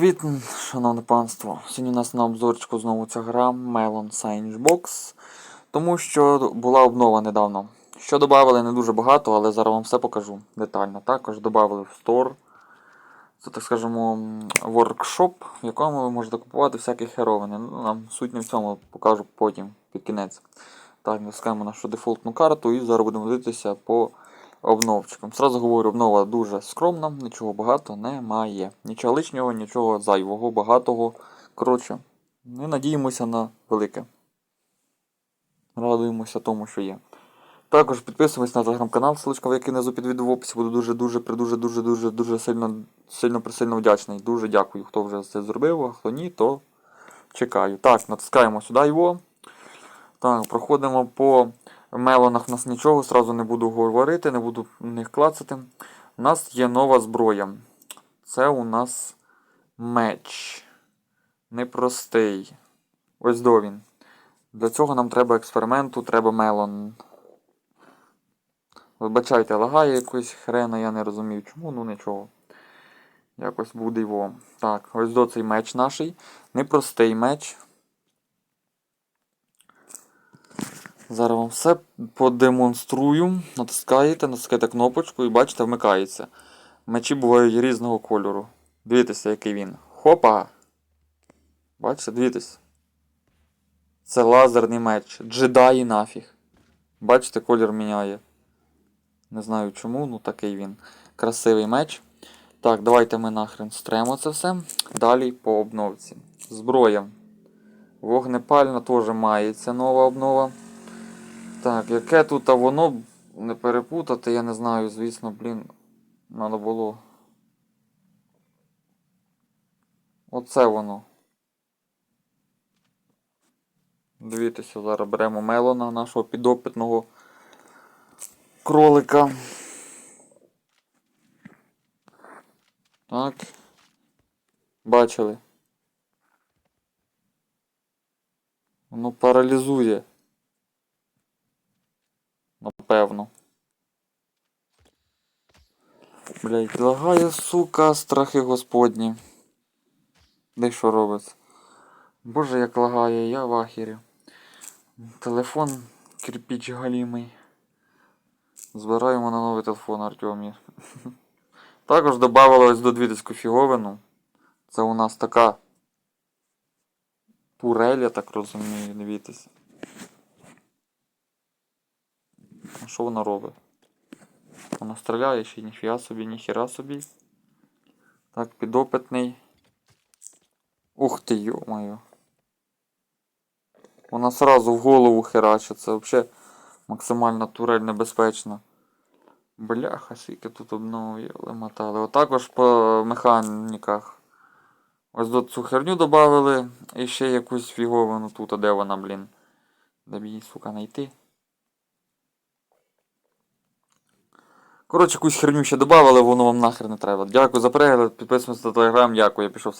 Привіт, шановне панство. Сьогодні у нас на обзорчику знову ця гра Melon Science Box. Тому що була обнова недавно. Що додали не дуже багато, але зараз вам все покажу детально. Також додали в Store. Це, так скажемо, воркшоп, в якому ви можете купувати всякі херовини. Ну, нам суть не в цьому покажу потім, під кінець. Так, натискаємо нашу дефолтну карту і зараз будемо дивитися по обновчикам. Сразу говорю, обнова дуже скромна, нічого багато немає. Нічого лишнього, нічого зайвого, багатого. Коротше, ми надіємося на велике. Радуємося тому, що є. Також підписуйтесь на телеграм-канал, ссылочка в який внизу під відео в описі. Буду дуже дуже дуже дуже дуже дуже сильно сильно присильно вдячний. Дуже дякую, хто вже це зробив, а хто ні, то чекаю. Так, натискаємо сюди його. Так, проходимо по мелонах. У нас нічого, сразу не буду говорити, не буду в них клацати. У нас є нова зброя. Це у нас меч. Непростий. Ось до він. Для цього нам треба експерименту, треба мелон. Вибачайте, лагає якось хрена, я не розумію чому, ну нічого. Якось буде його. Так, ось до цей меч наш. Непростий меч. Зараз вам все подемонструю. Натискаєте, натискаєте кнопочку і бачите, вмикається. Мечі бувають різного кольору. Дивіться, який він. Хопа! Бачите, дивіться. Це лазерний меч. Джедаї нафіг. Бачите, колір міняє. Не знаю чому, ну такий він. Красивий меч. Так, давайте ми нахрен стремо це все. Далі по обновці. Зброя. Вогнепальна теж мається нова обнова. Так, яке тут а воно не перепутати, я не знаю, звісно, блін, треба було. Оце воно. Дивіться, зараз беремо мелона, нашого підопитного кролика. Так. Бачили? Воно паралізує. Напевно. Блять, лагає, сука, страхи господні. Де що робиться? Боже, як лагає, я в ахері. Телефон кирпіч галімий. Збираємо на новий телефон Артемі. Також додавалось до двідиську фіговину. Це у нас така турель, я так розумію, дивіться. А що вона робить? Вона стріляє ще ніфіга собі, ніхіра собі. Так, підопитний. Ух ти, йо-моє. Вона сразу в голову херачить. Це взагалі максимальна турель небезпечна. Бляха, скільки тут обновили мотали. Отакож по механіках. Ось до цю херню додали. І ще якусь фіговину тут, а де вона, блін. Де її, сука, знайти. Коротше, якусь херню ще додали, воно вам нахер не треба. Дякую за перегляд, підписуємося на телеграм, дякую, я пішов.